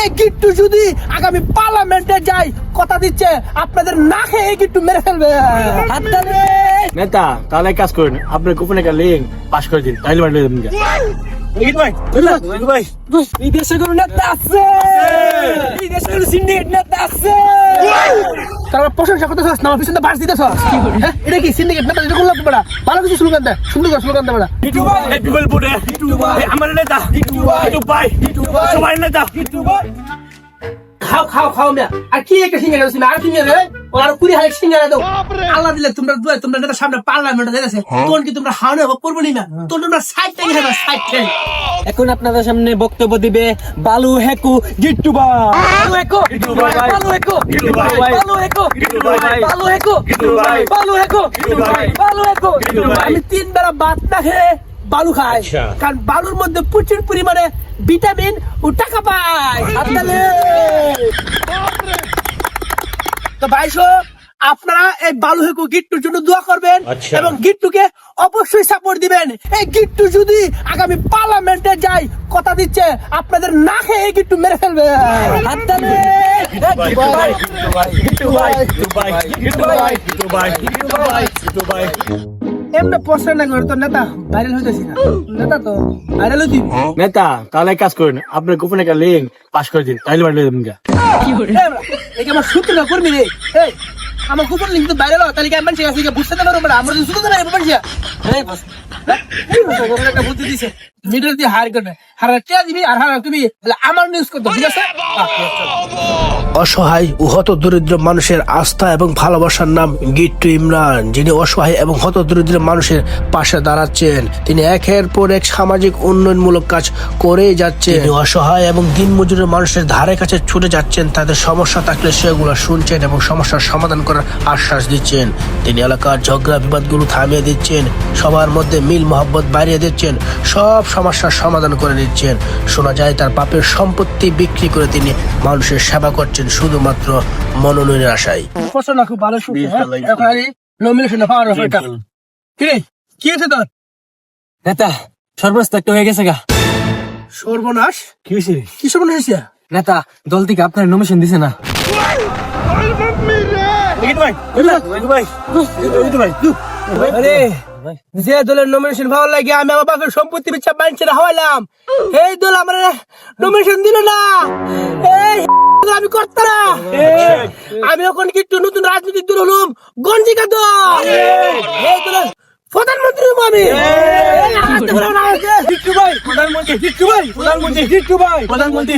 এই গিট্টু যদি আগামী পার্লামেন্টে যাই কথা দিচ্ছে আপনাদের না খেয়ে এই গিট্টু মেরে ফেলবে। নেতা তাহলে এক কাজ করুন আপনার গোপনে একটা লিঙ্ক পাস করে দিন তাইলে বাড়ি দেবেন ভাই ভাই। এই দেশে কোনো নেতা আছে? এই দেশে কোনো সিন্ডিকেট নেতা আছে? তারা প্রশংসা করতেছ না আমার পিছনে বাস দিতেছ হ্যাঁ? এটা কি সিন্ডিকেট নেতা এটা করলাম বেড়া? ভালো কিছু স্লোগান দেয় সুন্দর করে স্লোগান দেয় বেড়া। পিপল বুড়ে আমার নেতা। ইটু ভাই সবাই নেতা। খাও খাও খাও মিয়া। আর কি একটা সিঙ্গারা আর সিঙ্গারা আর কুড়ি হাজার সিঙ্গারা দাও আল্লাহ দিলে তোমরা দুয়াই তোমরা নেতা সামনে পার্লামেন্ট যাইতেছে তখন কি তোমরা করব না তখন তোমরা সাইড থেকে সাইড থেকে এখন আপনাদের সামনে বক্তব্য দিবে বালু হেকু গিট্টু বালু ভাই। বালু ভাই। বালু ভাই। বালু ভাই। বালু ভাই। বালু ভাই। আমি তিন বেলা ভাত না খেয়ে বালু খাই আচ্ছা। কারণ বালুর মধ্যে প্রচুর পরিমাণে ভিটামিন ও টাকা পাই হাততালি। তো ভাইসো আপনারা এই বালু হেকু গিট্টুর জন্য দোয়া করবেন আচ্ছা। এবং গিট্টুকে অবশ্যই সাপোর্ট দিবেন এই গিট্টু যদি আগামী পার্লামেন্টে যায় কথা দিচ্ছে আপনাদের না খেয়ে এই গিট্টু মেরে ফেলবে এমনি পোস্টার না করে তো নেতা ভাইরাল হইতেছি না নেতা তো ভাইরাল হইতি নেতা তাহলে কাজ করুন আপনার গোপনে একটা লিঙ্ক পাস করে দিন তাইলে বাড়ি দেবেন এই আমার সূত্র না করবি রে এই আমার কুপন লিঙ্ক তো হয় তাহলে কি আমি বুঝতে পারব আমরা তো শুধু না মানুষ এই বস এই বস, ওরা একটা বুদ্ধি দিছে। মিডল দিয়ে হার করবে দিবি আর হারা তুমি আমার নিউজ করতে ঠিক আছে? অসহায় ও হত দরিদ্র মানুষের আস্থা এবং ভালোবাসার নাম গিট্টু ইমরান যিনি অসহায় এবং হত দরিদ্র মানুষের পাশে দাঁড়াচ্ছেন। তিনি একের পর এক সামাজিক উন্নয়নমূলক কাজ করেই যাচ্ছেন। তিনি অসহায় এবং দিনমজুরের মানুষের ধারে কাছে ছুটে যাচ্ছেন তাদের সমস্যা থাকলে সেগুলো শুনছেন এবং সমস্যার সমাধান করার আশ্বাস দিচ্ছেন। তিনি এলাকার ঝগড়া বিবাদগুলো থামিয়ে দিচ্ছেন সবার মধ্যে মিল মহব্বত বাড়িয়ে দিচ্ছেন সব সমস্যার সমাধান করে নিচ্ছেন শোনা যায় তার পাপের সম্পত্তি বিক্রি করে তিনি মানুষের সেবা করছেন শুধুমাত্র মনোনয়নের আশায় না খুব ভালো শুনছে নমিনেশন পাওয়ার ব্যাপারটা কি রে কি হয়েছে তোর নেতা সর্বনাশ তো একটা হয়ে গেছে গা সর্বনাশ কি হয়েছে কি সর্বনাশ হয়েছে নেতা দল থেকে আপনার নমিশন দিছে না ভাই ভাই ভাই আরে যে দলের নমিনেশন ভালো লাগে আমি আমার বাপের সম্পত্তি বিচার বাঞ্চে হাওয়াইলাম। এই দল আমার নমিনেশন দিল না। এই আমি করতে না। আমি এখন কি একটু নতুন রাজনৈতিক দল হলাম? গঞ্জিকা দল। এই প্রধানমন্ত্রী আমি। প্রধানমন্ত্রী প্রধানমন্ত্রী গিট্টু প্রধানমন্ত্রী